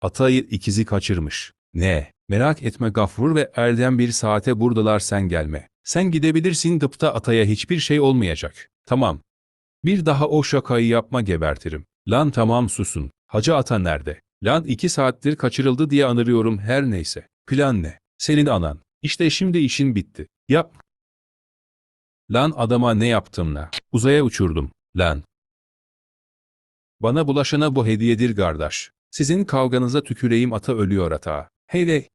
Atayı ikizi kaçırmış. Ne? Merak etme Gafur ve Erdem bir saate buradalar sen gelme. Sen gidebilirsin dıpta Atay'a hiçbir şey olmayacak. Tamam. Bir daha o şakayı yapma gebertirim. Lan tamam susun. Hacı Ata nerede? Lan iki saattir kaçırıldı diye anırıyorum her neyse. Plan ne? Senin anan. İşte şimdi işin bitti. Yap. Lan adama ne yaptım la? Uzaya uçurdum. Lan. Bana bulaşana bu hediyedir kardeş. Sizin kavganıza tüküreyim ata ölüyor ata. Hey de.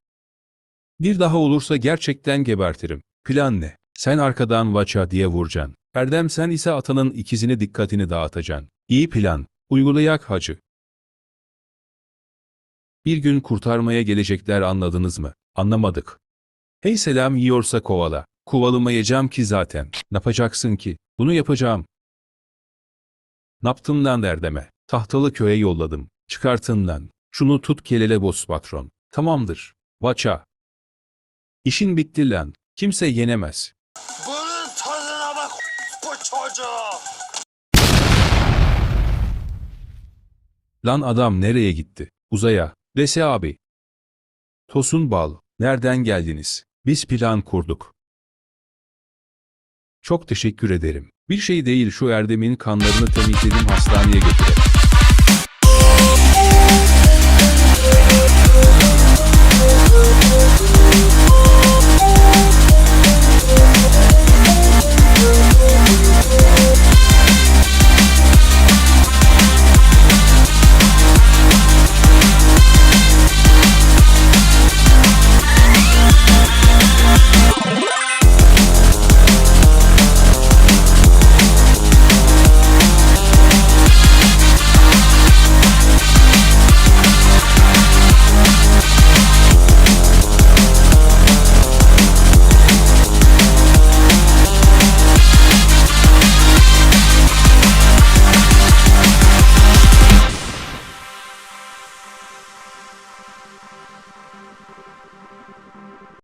Bir daha olursa gerçekten gebertirim. Plan ne? Sen arkadan vaça diye vuracaksın. Erdem sen ise atanın ikizini dikkatini dağıtacaksın. İyi plan. Uygulayak hacı. Bir gün kurtarmaya gelecekler anladınız mı? Anlamadık. Hey selam yiyorsa kovala. Kovalamayacağım ki zaten. Ne yapacaksın ki? Bunu yapacağım. Naptımdan derdeme. Tahtalı köye yolladım. Çıkartın lan. Şunu tut kelele boss patron. Tamamdır. Vaça. İşin bitti lan. Kimse yenemez. Bunun tadına bak bu çocuğu. Lan adam nereye gitti? Uzaya. Dese abi. Tosun bal. Nereden geldiniz? Biz plan kurduk. Çok teşekkür ederim. Bir şey değil şu Erdem'in kanlarını temizledim hastaneye götürelim. Oh, oh, oh.